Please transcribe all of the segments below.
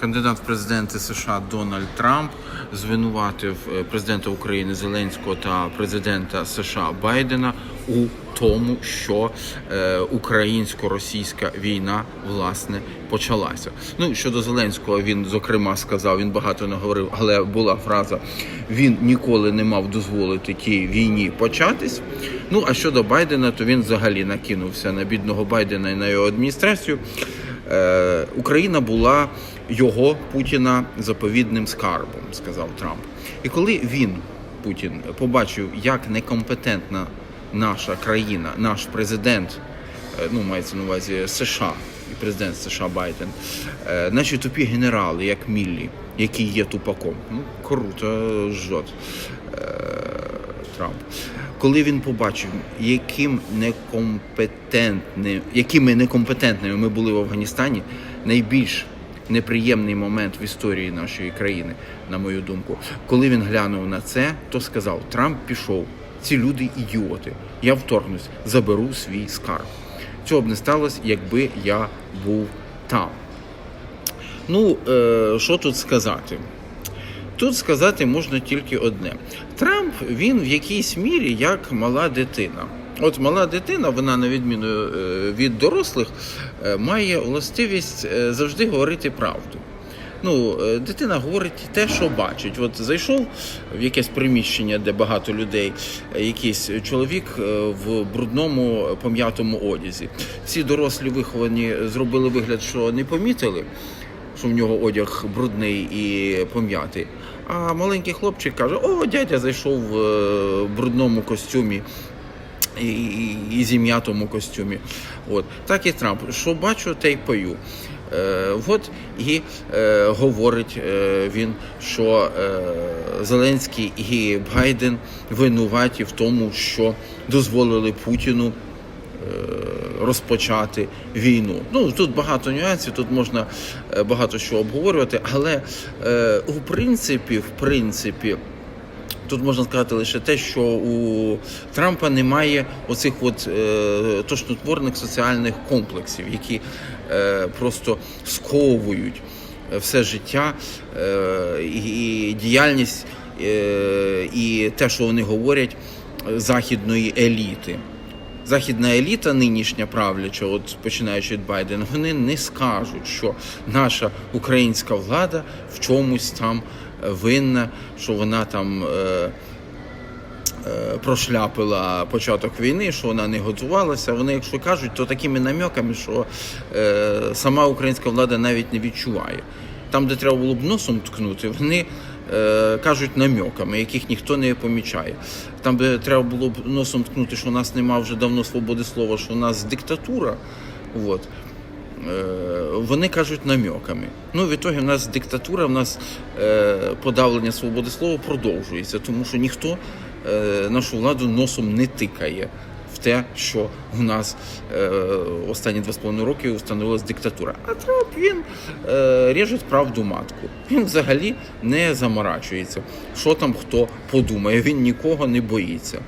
Кандидат в президенти США Дональд Трамп звинуватив е, президента України Зеленського та президента США Байдена у тому, що е, українсько-російська війна власне почалася. Ну щодо Зеленського, він зокрема сказав, він багато не говорив, але була фраза: він ніколи не мав дозволити тій війні початись. Ну а щодо Байдена, то він взагалі накинувся на бідного Байдена і на його адміністрацію. Е, Україна була його Путіна заповідним скарбом, сказав Трамп. І коли він, Путін, побачив, як некомпетентна наша країна, наш президент, е, ну мається на увазі США і президент США Байден, е, наші тупі генерали, як Міллі, який є тупаком. Ну круто жжот. Е, Трамп. Коли він побачив, яким некомпетентним, якими некомпетентними ми були в Афганістані, найбільш неприємний момент в історії нашої країни, на мою думку, коли він глянув на це, то сказав: Трамп пішов. Ці люди ідіоти. Я вторгнусь, заберу свій скарб. Цього б не сталося, якби я був там. Ну, е, що тут сказати? Тут сказати можна тільки одне: Трамп він в якійсь мірі як мала дитина. От мала дитина, вона на відміну е, від дорослих, е, має властивість е, завжди говорити правду. Ну, дитина говорить те, що бачить. От зайшов в якесь приміщення, де багато людей, якийсь чоловік в брудному пом'ятому одязі. Всі дорослі виховані зробили вигляд, що не помітили що в нього одяг брудний і пом'ятий. А маленький хлопчик каже: О, дядя зайшов в е, брудному костюмі. І, і, і зім'ятому костюмі. От. Так і Трамп. Що бачу, те й пою. Е, от і е, говорить е, він, що е, Зеленський і Байден винуваті в тому, що дозволили Путіну розпочати війну. Ну тут багато нюансів, тут можна е, багато що обговорювати, але е, у принципі, в принципі. Тут можна сказати лише те, що у Трампа немає оцих от е, тошнотворних соціальних комплексів, які е, просто сковують все життя е, і діяльність, е, і те, що вони говорять, західної еліти. Західна еліта, нинішня правляча, от починаючи від Байдена, вони не скажуть, що наша українська влада в чомусь там винна, що вона там. Е, е, Прошляпила початок війни, що вона не готувалася. Вони, якщо кажуть, то такими намеками, що е, сама українська влада навіть не відчуває. Там, де треба було б носом ткнути, вони е, кажуть намеками, яких ніхто не помічає. Там, де треба було б носом ткнути, що у нас нема вже давно свободи слова, що у нас диктатура. От. Е, Вони кажуть намеками. Ну, в ітогі в нас диктатура, в нас е, подавлення свободи слова продовжується, тому що ніхто е, нашу владу носом не тикає те, що у нас е, останні два з половиною роки встановилась диктатура. А Трамп він е, ріже правду матку. Він взагалі не заморачується. Що там хто подумає, він нікого не боїться.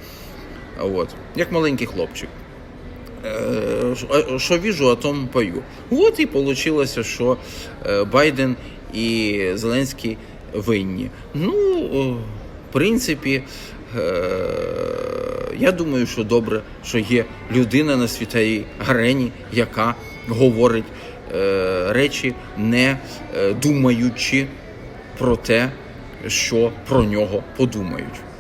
От. Як маленький хлопчик. Е, що- віжу, о том пою. От і вийшло, що е, Байден і Зеленський винні. Ну, в принципі, е, я думаю, що добре, що є людина на світовій арені, яка говорить е, речі, не е, думаючи про те, що про нього подумають.